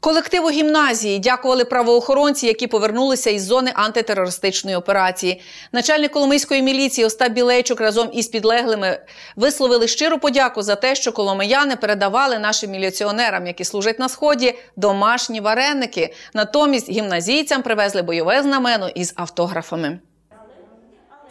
Колективу гімназії дякували правоохоронці, які повернулися із зони антитерористичної операції. Начальник Коломийської міліції Остап Білейчук разом із підлеглими висловили щиру подяку за те, що коломияни передавали нашим міліціонерам, які служать на сході, домашні вареники. Натомість гімназійцям привезли бойове знамено із автографами.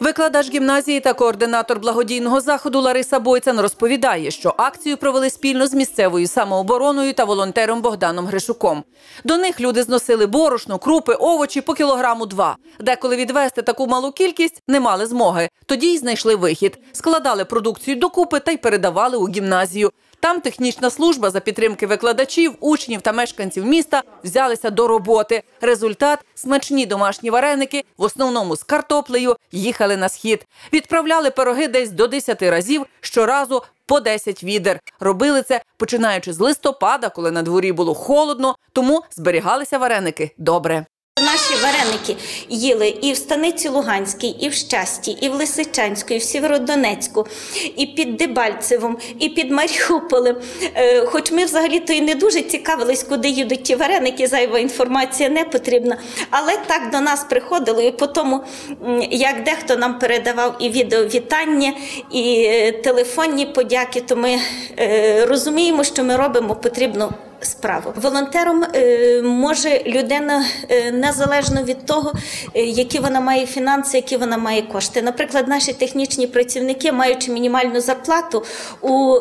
Викладач гімназії та координатор благодійного заходу Лариса Бойцан розповідає, що акцію провели спільно з місцевою самообороною та волонтером Богданом Гришуком. До них люди зносили борошно, крупи, овочі по кілограму два. Деколи відвести таку малу кількість не мали змоги. Тоді й знайшли вихід, складали продукцію докупи та й передавали у гімназію. Там технічна служба за підтримки викладачів, учнів та мешканців міста взялися до роботи. Результат смачні домашні вареники, в основному з картоплею, їхали на схід. Відправляли пироги десь до 10 разів щоразу по 10 відер. Робили це починаючи з листопада, коли на дворі було холодно, тому зберігалися вареники добре. Наші вареники їли і в Станиці Луганській, і в Щасті, і в Лисичанську, і в Сєвєродонецьку, і під Дебальцевом, і під Маріуполем. Е, Хоч ми взагалі-то і не дуже цікавились, куди їдуть ті вареники, зайва інформація не потрібна. Але так до нас приходило, і по тому, як дехто нам передавав і відеовітання, і е, телефонні подяки, то ми е, розуміємо, що ми робимо потрібну справу. Волонтером е, може людина е, незалежно від того, е, які вона має фінанси, які вона має кошти. Наприклад, наші технічні працівники, маючи мінімальну зарплату, у,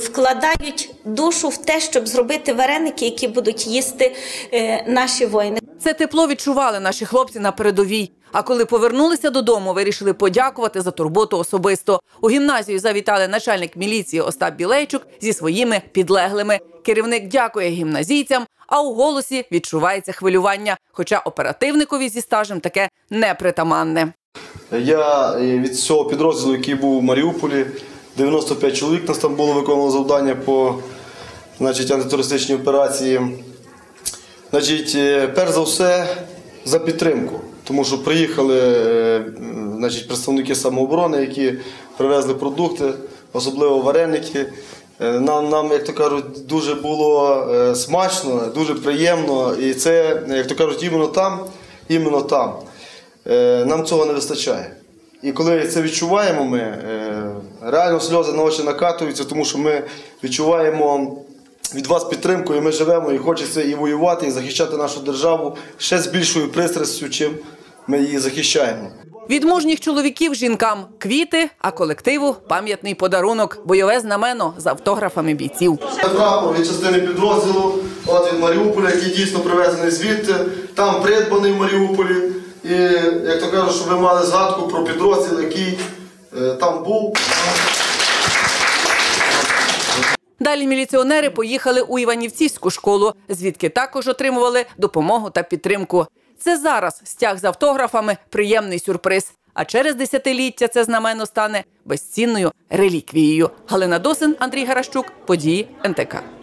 вкладають душу в те, щоб зробити вареники, які будуть їсти наші воїни. Це тепло відчували наші хлопці на передовій. А коли повернулися додому, вирішили подякувати за турботу особисто. У гімназію завітали начальник міліції Остап Білейчук зі своїми підлеглими. Керівник дякує гімназійцям, а у голосі відчувається хвилювання. Хоча оперативникові зі стажем таке непритаманне. Я від цього підрозділу, який був у Маріуполі, 95 чоловік нас там було виконувало завдання по значить, антитерористичній операції. Значить, е, перш за все, за підтримку. Тому що приїхали е, значить, представники самооборони, які привезли продукти, особливо вареники. Е, Нам, нам, як то кажуть, дуже було смачно, дуже приємно. І це, як то кажуть, іменно там, іменно там. Нам цього не вистачає. І коли це відчуваємо, ми реально сльози на очі накатуються, тому що ми відчуваємо від вас підтримку, і ми живемо, і хочеться і воювати, і захищати нашу державу ще з більшою пристрастю, чим ми її захищаємо. Від мужніх чоловіків жінкам квіти, а колективу пам'ятний подарунок, бойове знамено з автографами бійців. Прапор від частини підрозділу, от від Маріуполя, який дійсно привезений звідти, там придбаний в Маріуполі. І як то кажуть, щоб ви мали згадку про підрозділ, який е, там був. Далі міліціонери поїхали у Іванівцівську школу, звідки також отримували допомогу та підтримку. Це зараз стяг з автографами приємний сюрприз. А через десятиліття це знамено стане безцінною реліквією. Галина Досин, Андрій Гаращук, події НТК.